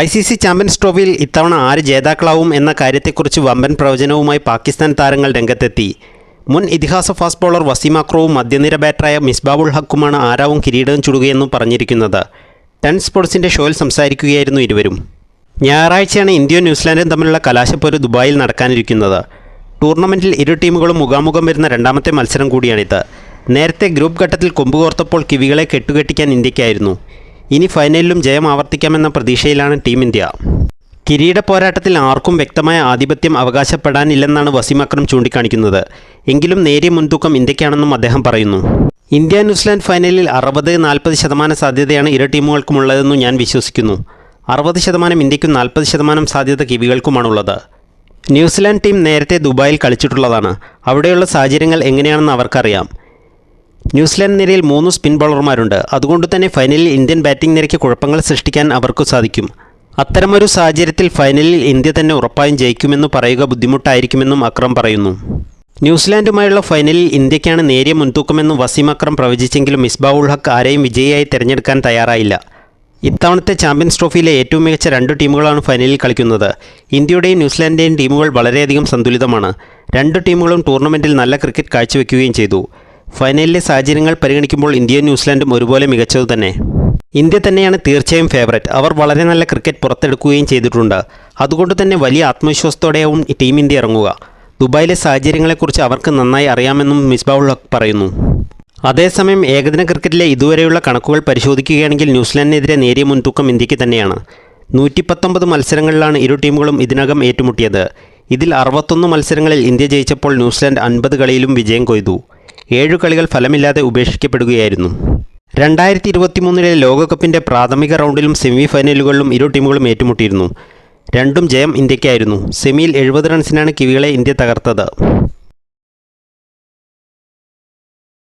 I C C champions ട്രോഫിയിൽ ഇത്തവണ ആര് ജേതാക്കളാവും എന്ന കാര്യത്തെക്കുറിച്ച് വമ്പൻ പ്രവചനവുമായി പാകിസ്ഥാൻ താരങ്ങൾ രംഗത്തെത്തി. മുൻ ഇതിഹാസ ഫാസ്റ്റ് ബോളർ വസീം അക്രവും മധ്യനിര ബാറ്ററായ മിസ്ബാബുൾ ഹക്കുമാണ് ആരാവും കിരീടം ചുടുകയെന്നും പറഞ്ഞിരിക്കുന്നത്. ടെൻ സ്പോർട്സിന്റെ ഷോയിൽ സംസാരിക്കുകയായിരുന്നു ഇരുവരും. ഞായറാഴ്ചയാണ് ഇന്ത്യയും ന്യൂസിലാൻഡും തമ്മിലുള്ള കലാശപ്പോര് ദുബായിൽ നടക്കാനിരിക്കുന്നത്. ടൂർണമെന്റിൽ ഇരു ടീമുകളും മുഖാമുഖം വരുന്ന രണ്ടാമത്തെ മത്സരം കൂടിയാണിത്. നേരത്തെ ഗ്രൂപ്പ് ഘട്ടത്തിൽ കൊമ്പുകോർത്തപ്പോൾ കിവികളെ കെട്ടുകെട്ടിക്കാൻ ഇന്ത്യക്കായിരുന്നു. ഇനി ഫൈനലിലും ജയം ആവർത്തിക്കാമെന്ന പ്രതീക്ഷയിലാണ് ടീം ഇന്ത്യ. കിരീട പോരാട്ടത്തിൽ ആർക്കും വ്യക്തമായ ആധിപത്യം അവകാശപ്പെടാനില്ലെന്നാണ് വസീം അക്രം ചൂണ്ടിക്കാണിക്കുന്നത്. എങ്കിലും നേരിയ മുൻതൂക്കം ഇന്ത്യക്കാണെന്നും അദ്ദേഹം പറയുന്നു. ഇന്ത്യ ന്യൂസിലാൻഡ് ഫൈനലിൽ അറുപത് നാൽപ്പത് ശതമാനം സാധ്യതയാണ് ഇരു ടീമുകൾക്കുമുള്ളതെന്നും ഞാൻ വിശ്വസിക്കുന്നു. അറുപത് ശതമാനം ഇന്ത്യക്കും നാൽപ്പത് ശതമാനം സാധ്യത കിവികൾക്കുമാണുള്ളത്. ന്യൂസിലാൻഡ് ടീം നേരത്തെ ദുബായിൽ കളിച്ചിട്ടുള്ളതാണ്. അവിടെയുള്ള സാഹചര്യങ്ങൾ എങ്ങനെയാണെന്ന് അവർക്കറിയാം. ന്യൂസിലാൻഡ് നിരയിൽ മൂന്ന് സ്പിൻ ബൗളർമാരുണ്ട്. അതുകൊണ്ട് തന്നെ ഫൈനലിൽ ഇന്ത്യൻ ബാറ്റിംഗ് നിരയ്ക്ക് കുഴപ്പങ്ങൾ സൃഷ്ടിക്കാൻ അവർക്ക് സാധിക്കും. അത്തരമൊരു സാഹചര്യത്തിൽ ഫൈനലിൽ ഇന്ത്യ തന്നെ ഉറപ്പായും ജയിക്കുമെന്ന് പറയുക ബുദ്ധിമുട്ടായിരിക്കുമെന്നും അക്രം പറയുന്നു. ന്യൂസിലാൻഡുമായുള്ള ഫൈനലിൽ ഇന്ത്യക്കാണ് നേരിയ മുൻതൂക്കമെന്ന് വസീം അക്രം പ്രവചിച്ചെങ്കിലും മിസ്ബാവുൾ ഹക്ക് ആരെയും വിജയിയായി തിരഞ്ഞെടുക്കാൻ തയ്യാറായില്ല. ഇത്തവണത്തെ ചാമ്പ്യൻസ് ട്രോഫിയിലെ ഏറ്റവും മികച്ച രണ്ട് ടീമുകളാണ് ഫൈനലിൽ കളിക്കുന്നത്. ഇന്ത്യയുടെയും ന്യൂസിലാൻഡിന്റെയും ടീമുകൾ വളരെയധികം സന്തുലിതമാണ്. രണ്ട് ടീമുകളും ടൂർണമെന്റിൽ നല്ല ക്രിക്കറ്റ് കാഴ്ചവെക്കുകയും ചെയ്തു. ഫൈനലിലെ സാഹചര്യങ്ങൾ പരിഗണിക്കുമ്പോൾ ഇന്ത്യയും ന്യൂസിലാൻഡും ഒരുപോലെ മികച്ചത് തന്നെ. ഇന്ത്യ തന്നെയാണ് തീർച്ചയായും ഫേവററ്റ്. അവർ വളരെ നല്ല ക്രിക്കറ്റ് പുറത്തെടുക്കുകയും ചെയ്തിട്ടുണ്ട്. അതുകൊണ്ട് തന്നെ വലിയ ആത്മവിശ്വാസത്തോടെയാവും ടീം ഇന്ത്യ ഇറങ്ങുക. ദുബായിലെ സാഹചര്യങ്ങളെക്കുറിച്ച് അവർക്ക് നന്നായി അറിയാമെന്നും മിസ്ബാവുൾ ഹക്ക് പറയുന്നു. അതേസമയം ഏകദിന ക്രിക്കറ്റിലെ ഇതുവരെയുള്ള കണക്കുകൾ പരിശോധിക്കുകയാണെങ്കിൽ ന്യൂസിലാൻഡിനെതിരെ നേരിയ മുൻതൂക്കം ഇന്ത്യയ്ക്ക് തന്നെയാണ്. നൂറ്റി പത്തൊമ്പത് മത്സരങ്ങളിലാണ് ഇരു ടീമുകളും ഇതിനകം ഏറ്റുമുട്ടിയത്. ഇതിൽ അറുപത്തൊന്ന് മത്സരങ്ങളിൽ ഇന്ത്യ ജയിച്ചപ്പോൾ ന്യൂസിലാൻഡ് അൻപത് കളിയിലും വിജയം കൊയ്തു. ഏഴു കളികൾ ഫലമില്ലാതെ ഉപേക്ഷിക്കപ്പെടുകയായിരുന്നു. രണ്ടായിരത്തി ഇരുപത്തിമൂന്നിലെ ലോകകപ്പിന്റെ പ്രാഥമിക റൗണ്ടിലും സെമി ഫൈനലുകളിലും ഇരു ടീമുകളും ഏറ്റുമുട്ടിയിരുന്നു. രണ്ടും ജയം ഇന്ത്യക്കായിരുന്നു സെമിയിൽ എഴുപത് റൺസിനാണ് കിവികളെ ഇന്ത്യ തകർത്തത്.